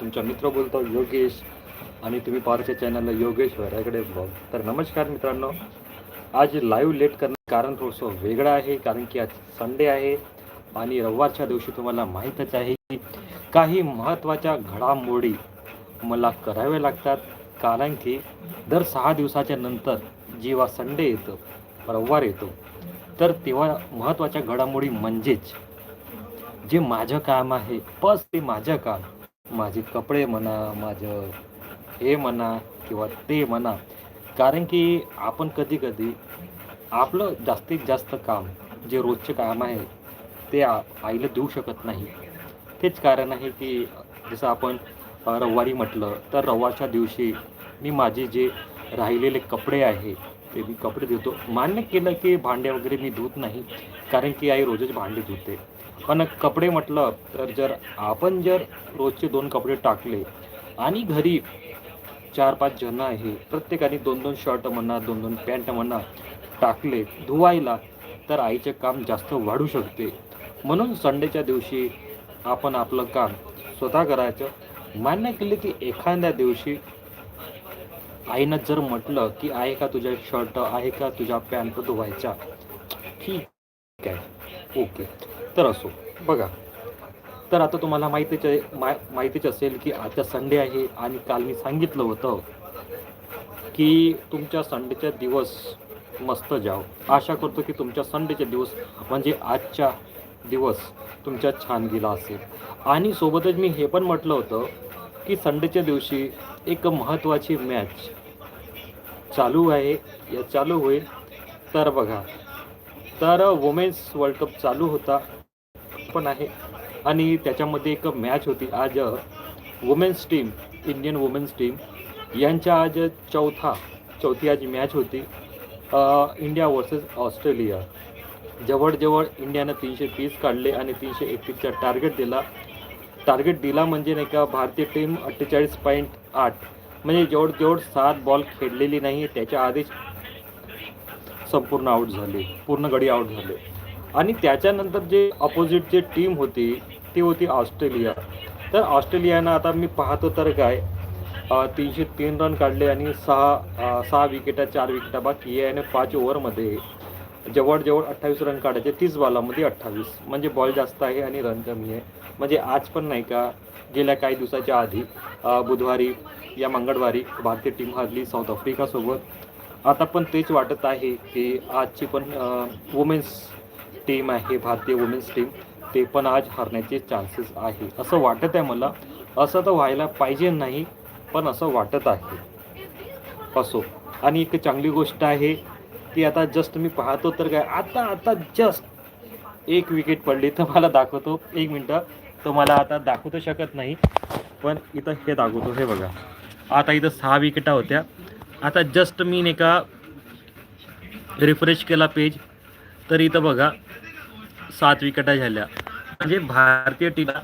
तुमचा मित्र बोलतो योगेश. आणि तुम्ही पारच्या चॅनलला योगेश वैराकडे ब्लॉग तर नमस्कार मित्रांनो. आज लाईव्ह लेट करण्याचं कारण थोडंसं वेगळं आहे कारण की आज संडे आहे. आणि रविवारच्या दिवशी तुम्हाला माहीतच आहे की काही महत्त्वाच्या घडामोडी मला कराव्या लागतात. कारण की दर सहा दिवसाच्या नंतर जेव्हा संडे येतो रविवार येतो तर तेव्हा महत्त्वाच्या घडामोडी म्हणजेच जे माझं काम आहे बस ते माझं काम. माझे कपडे म्हणा माझं हे म्हणा किंवा ते म्हणा. कारण की आपण कधी कधी आपलं जास्तीत जास्त काम जे रोजचे काम आहे ते आ आईला देऊ शकत नाही. तेच कारण आहे की जसं आपण रविवारी म्हटलं तर रविवारच्या दिवशी मी माझे जे राहिलेले कपडे आहे ते मी कपडे धुतो मान्य केलं की भांडे वगैरे मी धुत नाही. कारण की आई रोजच भांडे धुते. पण कपडे म्हटलं तर जर आपण जर रोजचे दोन कपडे टाकले आणि घरी चार पाच जण आहे प्रत्येकाने दोन दोन शर्ट म्हणा दोन दोन पॅन्ट म्हणा टाकले धुवायला तर आईचे काम जास्त वाढू शकते. म्हणून संडेच्या दिवशी आपण आपलं काम स्वतः करायचं. मान्य केले की एखाद्या दिवशी आईनं जर म्हटलं की आहे का तुझ्या शर्ट आहे का तुझ्या पॅन्ट धुवायच्या ठीक आहे. ओके. तर असो. बघा. तर आता तुम्हाला माहितीच आहे मा माहितीच असेल की आता संडे आहे आणि काल मी सांगितलं होतं की तुमच्या संडेचा दिवस मस्त जाव आशा करतो की तुमच्या संडेचे दिवस म्हणजे आजचा दिवस तुमच्या छान गेला असेल. आणि सोबतच मी हे पण म्हटलं होतं की संडेच्या दिवशी एक महत्त्वाची मॅच चालू आहे. या चालू होईल. तर बघा. तर वुमेन्स वर्ल्ड कप चालू होता पण आहे. आणि त्याच्यामध्ये एक मॅच होती. आज women's team Indian women's team यांच्या आज चौथा चौथी आज मॅच होती. इंडिया वर्सेस ऑस्ट्रेलिया जवळजवळ इंडियानं तीनशे तीस काढले आणि तीनशे एकतीसचा टार्गेट दिला. टार्गेट दिला म्हणजे नाही का भारतीय टीम अठ्ठेचाळीस पॉईंट आठ. म्हणजे जवळजवळ सात बॉल खेळलेली नाही त्याच्या आधीच संपूर्ण आऊट झाली पूर्ण गडी आऊट झाले. आणि त्याच्यानंतर जे अपोजिट जे टीम होती ती होती ऑस्ट्रेलिया. तर ऑस्ट्रेलियानं आता मी पाहतो तर काय तीनशे तीन रन काढले आणि सहा सहा विकेटा चार विकेटा बाकी आहे. आणि पाच ओव्हरमध्ये जवळजवळ अठ्ठावीस रन काढायचे. तीस बॉलामध्ये अठ्ठावीस. म्हणजे बॉल जास्त आहे आणि रन कमी आहे. म्हणजे आज पण नाही का गेल्या काही दिवसाच्या आधी बुधवारी या मंगळवारी भारतीय टीम हरली साऊथ आफ्रिकासोबत आता पण तेच वाटत आहे की आजची पण वुमेन्स टीम आहे भारतीय वुमेन्स टीम ते पण आज हरण्याचे चान्सेस आहे. असं वाटत आहे मला. असं तर व्हायला पाहिजे नाही पण असं वाटत आहे. असो. आणि एक चांगली गोष्ट आहे की आता जस्ट मी पाहतो तर काय आता आता जस्ट एक विकेट पडली तर मला दाखवतो. एक मिनटं. तुम्हाला आता दाखवू शकत नाही. पण इथं हे दाखवतो. हे बघा. आता इथं सहा विकेटा होत्या. आता जस्ट मी नाही का रिफ्रेश केला पेज तर इथं बघा सात विकेटा झाल्या. म्हणजे भारतीय टीमला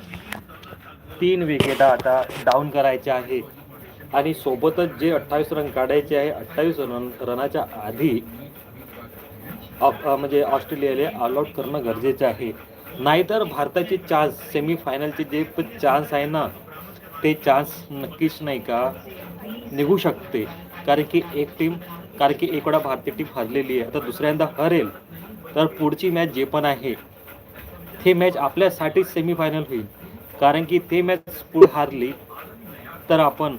तीन विकेटा आता डाऊन करायच्या आहेत. आणि सोबतच जे अठ्ठावीस रन काढायचे आहे अठ्ठावीस रन रनाच्या आधी म्हणजे ऑस्ट्रेलियाला ऑलआउट करणं गरजेचं आहे. नाहीतर भारताचे चान्स सेमीफायनलचे जे चान्स आहे ना ते चान्स नक्कीच नाही का निघू शकते. कारण की एक टीम कारण की एक वेळा भारतीय टीम हरलेली आहे. तर दुसऱ्यांदा हरेल तर पुढची मॅच जे पण आहे ते मॅच आपल्यासाठी सेमीफायनल होईल. कारण की ते मॅच पुढे हारली तर आपण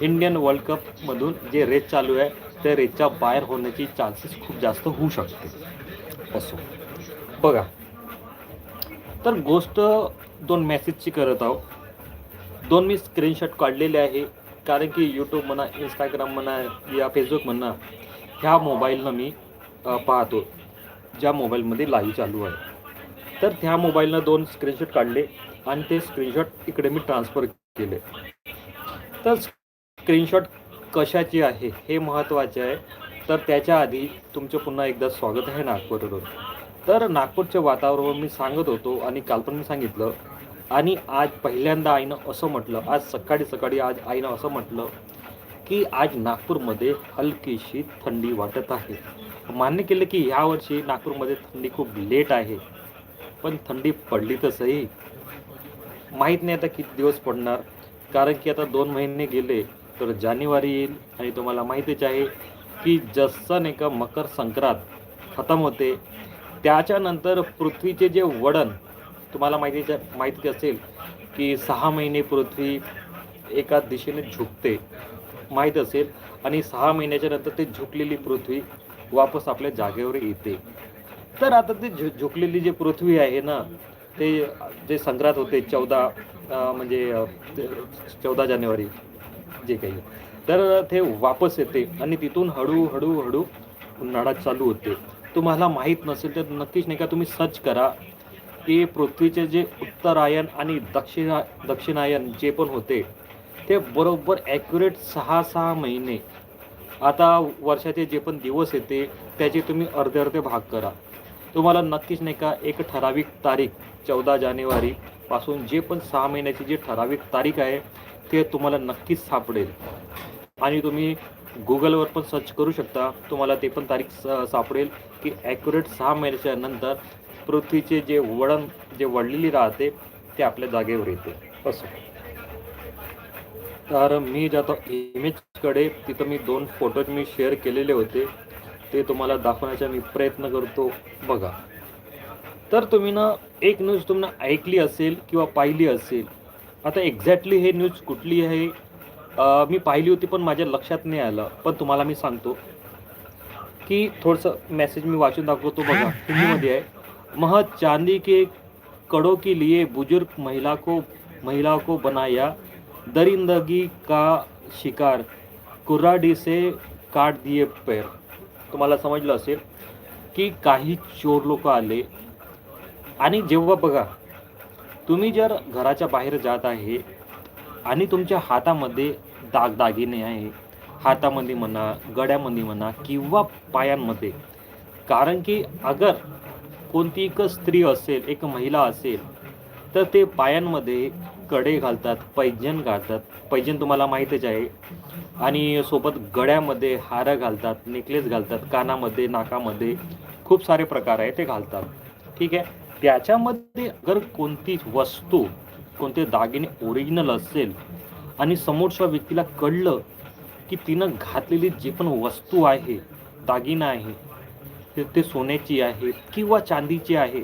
इंडियन वर्ल्ड कपमधून जे रेस चालू आहे त्या रेसच्या बाहेर होण्याची चान्सेस खूप जास्त होऊ शकते. असो. बघा. तर गोष्ट दोन मॅसेजची करत आहोत. दोन मी स्क्रीनशॉट काढलेले आहे. कारण की यूट्यूब म्हणा इंस्टाग्राम म्हणा या फेसबुक म्हणा ह्या मोबाईलनं मी पाहतो ज्या मोबाईलमध्ये लाईव्ह चालू आहे. तर त्या मोबाईलनं दोन स्क्रीनशॉट काढले आणि ते स्क्रीनशॉट इकडे मी ट्रान्सफर केले. तर स्क्रीनशॉट कशाची आहे हे महत्त्वाचे आहे. तर त्याच्या आधी तुमचं पुन्हा एकदा स्वागत आहे नागपूरवरून. तर नागपूरचं वातावरण मी सांगत होतो आणि काल पण मी सांगितलं आणि आज पहिल्यांदा आईनं असं म्हटलं आज सकाळी सकाळी आज आईनं असं म्हटलं की आज नागपूरमध्ये हलकीशी थंडी वाटत आहे. मान्य केलं की ह्यावर्षी नागपूरमध्ये थंडी खूप लेट आहे पण थंडी पडली तसंही माहीत नाही आता किती दिवस पडणार कारण की आता दोन महिने गेले तर जानेवारी येईल आणि तुम्हाला माहितीच आहे की जसं नाही का मकर संक्रांत खतम होते त्याच्यानंतर पृथ्वीचे जे वडण तुम्हाला माहिती माहिती असेल की सहा महिने पृथ्वी एका दिशेने झुकते माहीत असेल. आणि सहा महिन्याच्या नंतर ते झुकलेली पृथ्वी वापस आपल्या जागेवर येते. तर आता ते झु झुकलेली जी पृथ्वी आहे ना ते जे संक्रांत होते चौदा म्हणजे चौदा जानेवारी जे काही. तर ते वापस येते आणि तिथून हळूहळू हळू उन्हाळा चालू होते. तुम्हाला माहीत नसेल तर नक्कीच नाही का तुम्ही सर्च करा. की पृथ्वीचे जे उत्तरायण आणि दक्षिणा दक्षिणायन जे पण होते ते बरोबर ॲक्युरेट सहा सहा महिने. आता वर्षाचे जे पण दिवस येते त्याचे तुम्ही अर्धे अर्धे भाग करा. तुम्हाला नक्कीच नाही का एक ठराविक तारीख चौदा जानेवारी पासून जे पण सहा महिन्याची जी ठराविक तारीख आहे ते तुम्हाला नक्कीच सापडेल. आणि तुम्ही गुगलवर पण सर्च करू शकता तुम्हाला ते पण तारीख स- सापडेल की ॲक्युरेट सहा महिन्याच्या नंतर पृथ्वीचे जे वळण जे वळलेली राहते ते आपल्या जागेवर येते. असं. तर मी जातो इमेजकडे तिथं मी दोन फोटोज मी शेअर केलेले होते ते तुम्हाला दाखवण्याचा मी प्रयत्न करतो. बघा. तर तुम्ही ना एक न्यूज तुम्हाला ऐकली असेल किंवा पाहिली असेल आता एक्झॅक्टली हे न्यूज कुठली आहे? मी पाहिली होती पण माझ्या लक्षात नाही आलं. पण तुम्हाला मी सांगतो की थोडंसं मेसेज मी वाचून दाखवतो. बघा हिंदीमध्ये आहे. मह चांदी के कड़ों के लिए बुजुर्ग महिला को महिला को बनाया दरिंदगी का शिकार। कुर्राडी से काट दिए पैर। तुम्हाला समजलं असेल की काही चोर लोक आले आणि जेव्हा बघा तुम्ही जर घराच्या बाहेर जात आहे आणि तुमच्या हातामध्ये दागदागिने आहे हातामध्ये म्हणा गड्यामध्ये म्हणा किंवा पायांमध्ये कारण की अगर कोणती एक स्त्री असेल एक महिला असेल तर ते पायांमध्ये कडे घालतात पैजन घालतात. पैजन तुम्हाला माहीतच आहे. आणि सोबत गळ्यामध्ये हार घालतात नेकलेस घालतात कानामध्ये नाकामध्ये. खूप सारे प्रकार आहे ते घालतात. ठीक आहे? त्याच्यामध्ये अगर कोणती वस्तू कोणते दागिने ओरिजिनल असेल आणि समोरच्या व्यक्तीला कळलं की तिनं घातलेली जी पण वस्तू आहे दागिना आहे ते ते सोन्याची आहे किंवा चांदीची आहे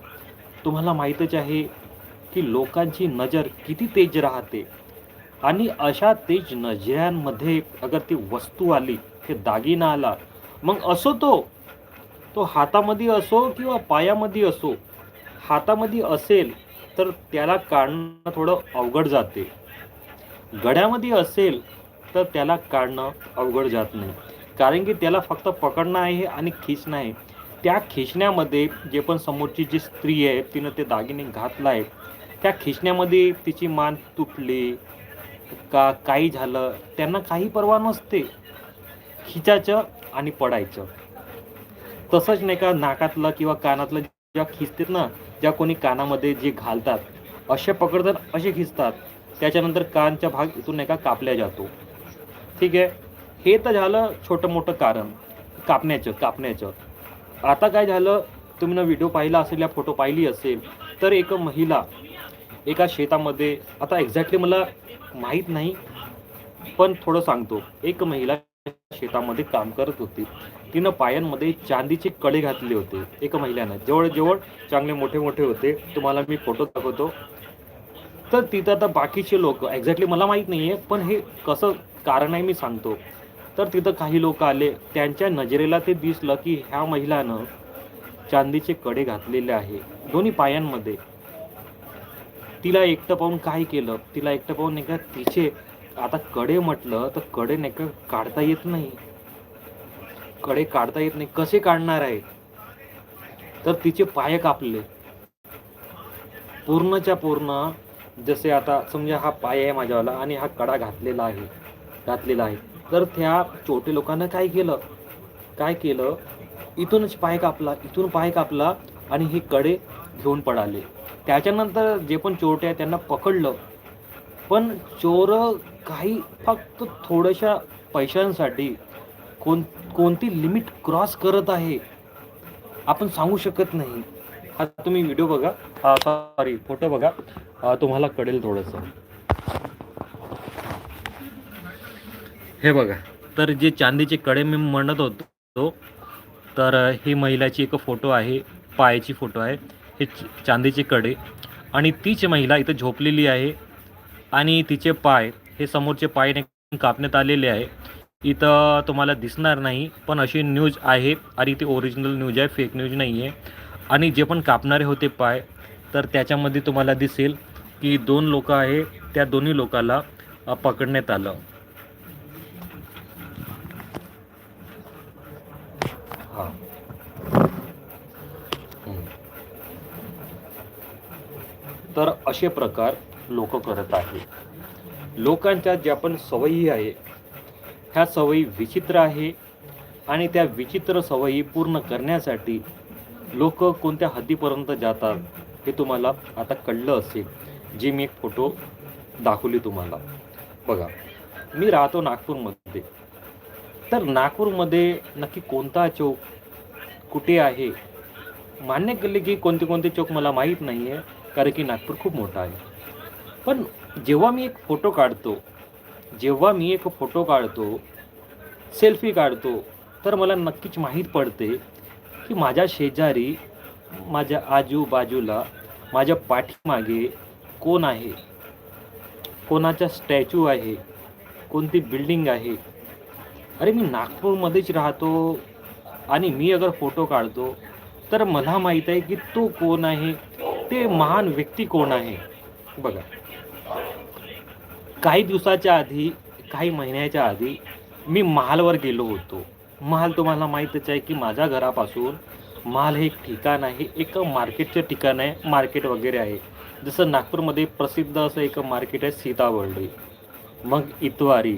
तुम्हाला माहीतच आहे की लोकांची नजर किती तेज राहते. आणि अशा तेज नजऱ्यांमध्ये अगर ती वस्तू आली ते दागिना आला मग असो तो तो हातामध्ये असो किंवा पायामध्ये असो हातामध्ये असेल तर त्याला काढणं थोडं अवघड जाते. गड्यामध्ये असेल तर त्याला काढणं अवघड जात नाही. कारण की त्याला फक्त पकडणं आहे आणि खिचणं आहे. त्या खिचण्यामध्ये जे पण समोरची जी स्त्री आहे तिनं ते दागिने घातला आहे त्या खिचण्यामध्ये तिची मान तुटली का काही झालं त्यांना काही परवा नसते. खिचायचं आणि पडायचं. तसंच नाही का नाकातलं किंवा कानातलं ज्या खिचतात ना ज्या कोणी कानामध्ये जे घालतात असे पकडतात असे खिचतात त्याच्यानंतर कानचा भाग इथून नाही का कापल्या जातो. ठीक आहे? हे तर झालं छोटं मोठं कारण. कापण्याचं कापण्याचं. आता काय झालं तुम्ही व्हिडिओ पाहिला असेल या फोटो पाहिली असेल तर एक महिला एका शेतामध्ये आता एक्झॅक्टली मला माहीत नाही पण थोडं सांगतो. एक महिला शेतामध्ये काम करत होती. तिनं पायांमध्ये चांदीचे कडे घातले होते एका महिलानं. जवळ जवळ चांगले मोठे मोठे होते. तुम्हाला मी फोटो दाखवतो. तर तिथं आता बाकीचे लोक एक्झॅक्टली मला माहीत नाही आहे पण हे कसं कारण आहे मी सांगतो. तर तिथं काही लोक आले. त्यांच्या नजरेला ते दिसलं की ह्या महिलानं चांदीचे कडे घातलेले आहे. दोन्ही पायांमध्ये. तिला एकटं पाहून काय केलं? तिला एकटं पाहून नाही का तिचे आता कडे म्हटलं तर कडे नाही का काढता येत नाही. कडे काढता येत नाही. कसे काढणार आहे? तर तिचे पाय कापले. पूर्णच्या पूर्ण जसे आता समजा हा पाय आहे माझ्यावाला आणि हा कडा घातलेला आहे घातलेला आहे. तर त्या छोटे लोकांना काय केलं? काय केलं? इथूनच पाय कापला इथून पाय कापला आणि हे कडे घेऊन पडाले त्याच्यानंतर जे पण चोरटे आहे त्यांना पकडलं. पण चोर काही फक्त थोड्याशा पैशांसाठी कोण कोणती लिमिट क्रॉस करत आहे आपण सांगू शकत नाही. हा तुम्ही व्हिडिओ बघा. सॉरी फोटो बघा. तुम्हाला कळेल थोडंसं. हे बघा. तर जे चांदीचे कडे मी म्हणत होतो तर ही महिलाची एक फोटो आहे पायाची फोटो आहे. हे चांदीचे कडे. आणि तीच महिला इथं झोपलेली आहे. आणि तिचे पाय हे समोरचे पायने कापण्यात आलेले आहे. इथं तुम्हाला दिसणार नाही पण अशी न्यूज आहे. आणि ती ओरिजिनल न्यूज आहे फेक न्यूज नाही आहे आणि जे पण कापणारे होते पाय तर त्याच्यामध्ये तुम्हाला दिसेल की दोन लोक आहे त्या दोन्ही लोकाला पकडण्यात आलं. तर असे प्रकार लोक करत आहे लोकांच्या ज्या पण सवयी आहे ह्या सवयी विचित्र आहे आणि त्या विचित्र सवयी पूर्ण करण्यासाठी लोक कोणत्या हद्दीपर्यंत जातात हे तुम्हाला आता कळलं असेल जी मी एक फोटो दाखवली तुम्हाला. बघा मी राहतो नागपूरमध्ये. तर नागपूरमध्ये नक्की कोणता चौक कुठे आहे? मान्य केले की कोणते कोणते चौक मला माहीत नाही आहे कारण की नागपूर खूप मोठा आहे. पण जेव्हा मी एक फोटो काढतो जेव्हा मी एक फोटो काढतो सेल्फी काढतो तर मला नक्कीच माहीत पडते की माझ्या शेजारी माझ्या आजूबाजूला माझ्या पाठीमागे कोण आहे? कोणाचा स्टॅच्यू आहे? कोणती बिल्डिंग आहे? अरे मी नागपूरमध्येच राहतो आणि मी अगर फोटो काढतो तर मला माहीत आहे की तो कोण आहे? ते महान व्यक्ती कोण आहे? बघा. काही दिवसाच्या आधी काही महिन्याच्या आधी मी महालवर गेलो होतो. महाल तुम्हाला माहीतच आहे की माझ्या घरापासून महाल हे एक ठिकाण आहे एक मार्केटचं ठिकाण आहे मार्केट वगैरे आहे. जसं नागपूरमध्ये प्रसिद्ध असं एक मार्केट आहे सीताबर्डी मग इतवारी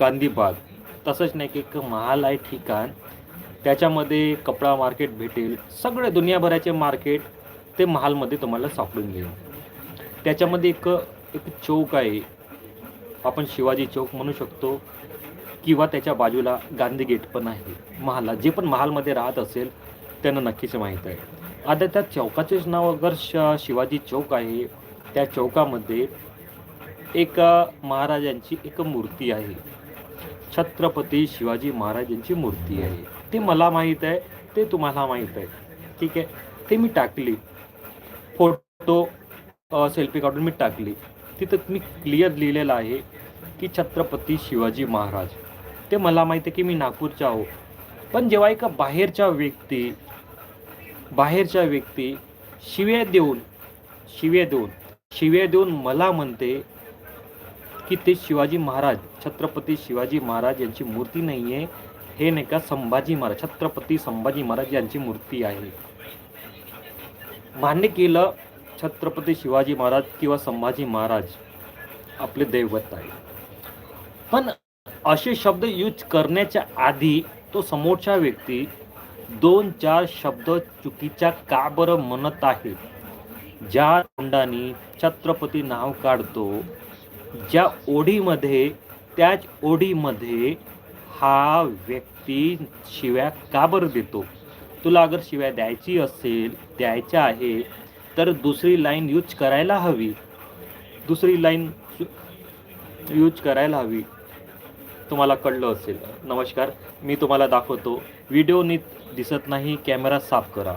गांधीबाग तसंच नाही की एक महाल आहे ठिकाण. त्याच्यामध्ये कपडा मार्केट भेटेल. सगळे दुनियाभराचे मार्केट ते महालमध्ये तुम्हाला सापडून घेईल. त्याच्यामध्ये एक एक चौक आहे. आपण शिवाजी चौक म्हणू शकतो किंवा त्याच्या बाजूला गांधी गेट पण आहे. महाला जे पण महालमध्ये राहत असेल त्यांना नक्कीच माहीत आहे. आता त्या चौकाचेच नाव अगर श शिवाजी चौक आहे त्या चौकामध्ये एक महाराजांची एक मूर्ती आहे. छत्रपती शिवाजी महाराजांची मूर्ती आहे. ते मला माहीत आहे ते तुम्हाला माहीत आहे. ठीक आहे? ते मी टाकली. तो सेल्फी काढून मी टाकली. तिथं मी क्लिअर लिहिलेलं आहे की छत्रपती शिवाजी महाराज. ते मला माहिती आहे की मी नागपूरचा आहो. पण जेव्हा एका बाहेरच्या व्यक्ती बाहेरच्या व्यक्ती शिव्या देऊन शिव्या देऊन शिव्या देऊन मला म्हणते की ते शिवाजी महाराज छत्रपती शिवाजी महाराज यांची मूर्ती नाही आहे हे नाही का संभाजी महाराज छत्रपती संभाजी महाराज यांची मूर्ती आहे. मान्य केलं छत्रपती शिवाजी महाराज किंवा संभाजी महाराज आपले दैवत आहे पण असे शब्द यूज करण्याच्या आधी तो समोरच्या व्यक्ती दोन चार शब्द चुकीच्या का बरं म्हणत आहे? ज्या तोंडाने छत्रपती नाव काढतो ज्या ओढीमध्ये त्याच ओढीमध्ये हा व्यक्ती शिव्या का बरं देतो? तुला अगर शिव्या द्यायची असेल द्यायच्या आहे तर दुसरी लाईन यूज करायला हवी. दुसरी लाईन यूज करायला हवी. तुम्हाला कळलं असेल. नमस्कार मी तुम्हाला दाखवतो. व्हिडिओ नीट दिसत नाही कॅमेरा साफ करा.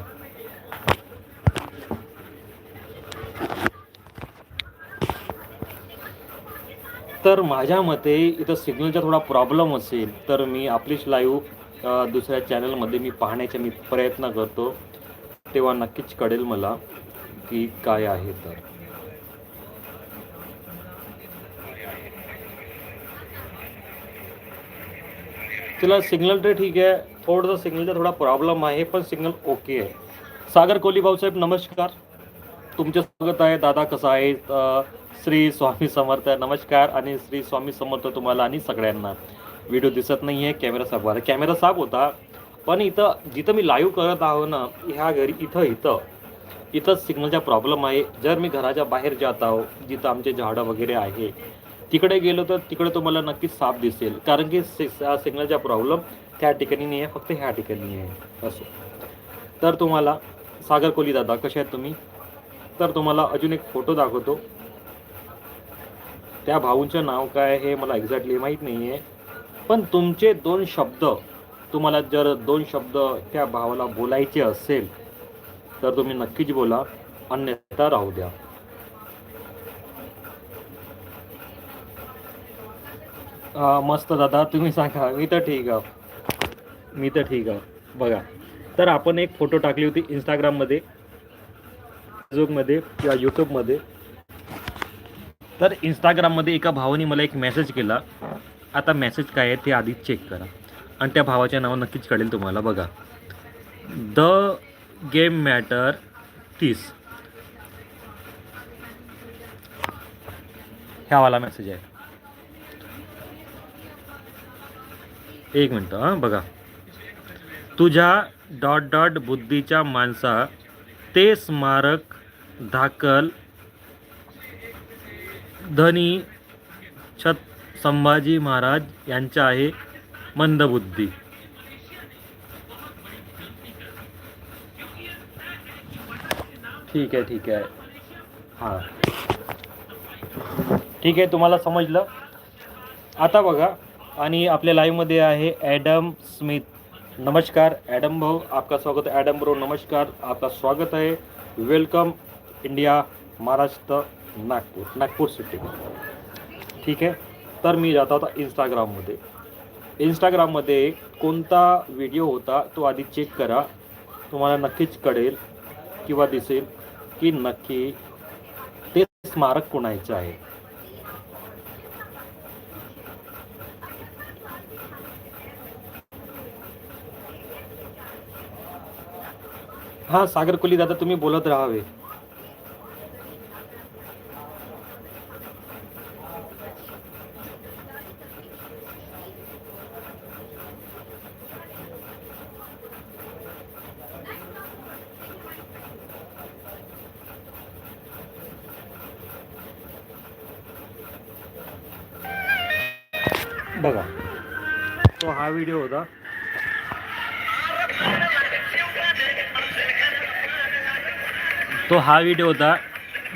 तर माझ्या मते इथं सिग्नलचा थोडा प्रॉब्लेम असेल तर मी आपलीच लाईव्ह दुसऱ्या चॅनलमध्ये मी पाहण्याचा मी प्रयत्न करतो. तेव्हा नक्कीच कळेल मला. की काय आहे तर? तिला सिग्नल तर ठीक आहे. थोडंसं सिग्नलचा थोडा प्रॉब्लेम आहे पण सिग्नल ओके आहे. सागर कोली भाऊसाहेब नमस्कार. तुमचे स्वागत आहे. दादा कसं आहे? श्री स्वामी समर्थ नमस्कार. आणि श्री स्वामी समर्थ तुम्हाला आणि सगळ्यांना. व्हिडिओ दिसत नाही आहे कॅमेरा साफ कॅमेरा साफ होता. पण इथं जिथं मी लाईव्ह करत आहो ना ह्या घरी इथं इथं इथंच सिग्नलचा प्रॉब्लेम आहे. जर मी घराच्या बाहेर जात आहो जिथं आमचे झाडं वगैरे आहे तिकडे गेलो तर तिकडे तुम्हाला नक्कीच साफ दिसेल. कारण की सिग्नलचा प्रॉब्लेम त्या ठिकाणी नाही आहे फक्त ह्या ठिकाणी आहे. असो. तर तुम्हाला सागर कोली दादा कसे आहेत तुम्ही? तर तुम्हाला अजून एक फोटो दाखवतो. त्या भाऊंचं नाव काय हे मला एक्झॅक्टली माहीत नाही आहे. पण तुमचे दोन शब्द तुम्हाला जर दोन शब्द त्या भावाला बोलायचे असेल तर तुम्ही नक्कीच बोला अन्यथा राहू द्या. आ, मस्त दादा तुम्ही सांगा मी तर ठीक आहे. मी तर ठीक आहे. बघा तर आपण एक फोटो टाकली होती इंस्टाग्राममध्ये फेसबुकमध्ये किंवा यूट्यूबमध्ये तर इंस्टाग्राममध्ये एका भावाने मला एक मेसेज केला. आता मेसेज काय आहे ते आधी चेक करा. आणि त्या भावाचे नाव नक्कीच कळेल तुम्हाला बघा. द गेम मॅटर तीस. ह्यावाला मेसेज आहे. एक मिनटं हां बघा. तुझ्या डॉट डॉट बुद्धीच्या माणसा ते स्मारक धाकल धनी छत संभाजी महाराज यांच्या आहे मंदबुद्धी. ठीक आहे ठीक आहे. हां. ठीक आहे तुम्हाला समजलं? आता बघा आणि आपल्या लाईव्हमध्ये आहे ॲडम स्मिथ नमस्कार ॲडम भाऊ आपका स्वागत है ॲडम ब्रो नमस्कार. आपका स्वागत आहे. Welcome India Maharashtra Nagpur Nagpur city ठीक आहे? तर मी जाता होता इंस्टाग्राममध्ये इंस्टाग्राममध्ये कोणता व्हिडिओ होता तो आधी चेक करा. तुम्हाला नक्कीच कळेल किंवा दिसेल. की नक्की ते स्मारक कुणायचं आहे? हां सागर कोली दादा तुम्ही बोलत राहावे. बघा. तो हा व्हिडिओ होता. तो हा व्हिडिओ होता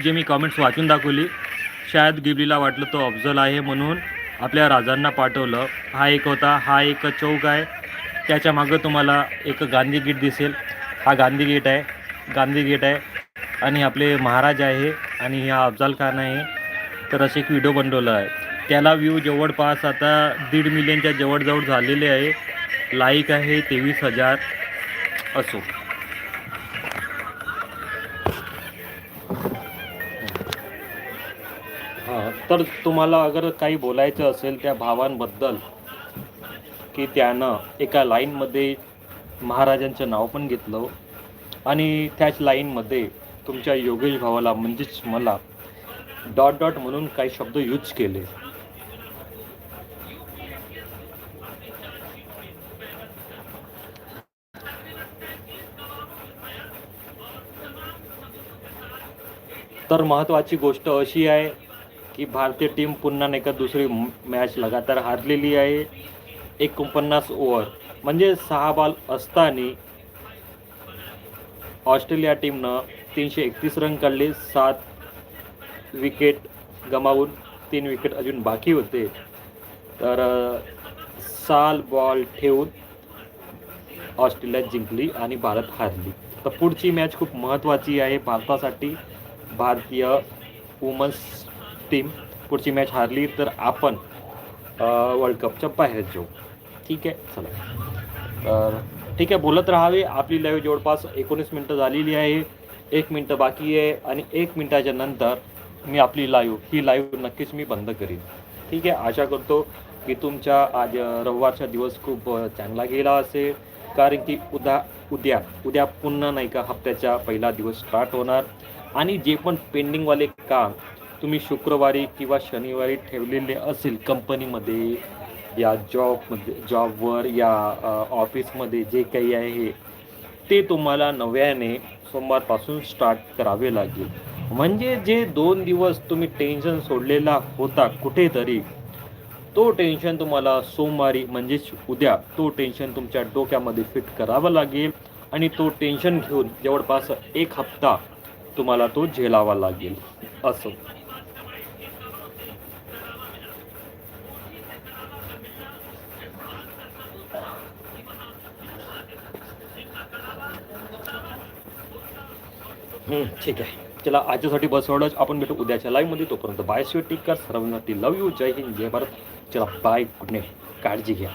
जे मी कॉमेंट्स वाचून दाखवली. शायद गिबलीला वाटलं तो अफजल आहे म्हणून आपल्या राजांना पाठवलं. हा एक होता हा एक चौक आहे. त्याच्या मागं तुम्हाला एक गांधी गेट दिसेल. हा गांधी गेट आहे गांधी गेट आहे. आणि आपले महाराज आहे आणि हा अफजल खान आहे. तर असे एक व्हिडिओ बनवला आहे. त्याला व्ह्यू जवळपास आता दीड मिलियनच्या जवळजवळ झालेले आहे. लाईक आहे तेवीस हजार असो. हां तर तुम्हाला अगर काही बोलायचं असेल त्या भावांबद्दल की त्यानं एका लाईनमध्ये महाराजांचं नाव पण घेतलं आणि त्याच लाईनमध्ये तुमच्या योगेश भावाला म्हणजेच मला डॉट डॉट म्हणून काही शब्द यूज केले. तर महत्त्वाची गोष्ट अशी आहे की भारतीय टीम पुन्हा नाही का दुसरी मॅच लगातार हारलेली आहे. एकोणपन्नास ओव्हर. म्हणजे सहा बॉल असताना ऑस्ट्रेलिया टीमनं तीनशे एकतीस रन काढले सात विकेट गमावून तीन विकेट अजून बाकी होते. तर साल बॉल ठेवून ऑस्ट्रेलिया जिंकली आणि भारत हारली. तर पुढची मॅच खूप महत्त्वाची आहे भारतासाठी. भारतीय वुमन्स टीम पुढची मॅच हारली तर आपण वर्ल्ड कपच्या बाहेर जाऊ. ठीक आहे? चला. तर ठीक आहे बोलत राहावे. आपली लाईव्ह जवळपास एकोणीस मिनटं झालेली आहे. एक मिनटं बाकी आहे आणि एक मिनटाच्या नंतर मी आपली लाईव्ह ही लाईव्ह नक्कीच मी बंद करीन. ठीक आहे? आशा करतो की तुमच्या आज रविवारचा दिवस खूप चांगला गेला असेल. कारण की उद्या उद्या उद्या पुन्हा नाही का हप्त्याचा पहिला दिवस स्टार्ट होणार. आणि जे पण पेंडिंगवाले काम तुम्ही शुक्रवारी किंवा शनिवारी ठेवलेले असेल कंपनीमध्ये या जॉबमध्ये जॉबवर या ऑफिसमध्ये जे काही आहे ते तुम्हाला नव्याने सोमवारपासून स्टार्ट करावे लागेल. म्हणजे जे दोन दिवस तुम्ही टेन्शन सोडलेला होता कुठेतरी तो टेन्शन तुम्हाला सोमवारी म्हणजेच उद्या तो टेन्शन तुमच्या डोक्यामध्ये फिट करावं लागेल आणि तो टेन्शन घेऊन जवळपास एक हप्ता तुम्हाला तो झेलावा लागेल. असं. ठीक आहे. चला आजच्यासाठी बस एवढंच. आपण भेटू उद्याच्या लाईव्हमध्ये तोपर्यंत बाय शिव टिकर सर्वांसाठी लव यू जय हिंद जय भारत. चला बाय गुड नाईट काळजी घ्या.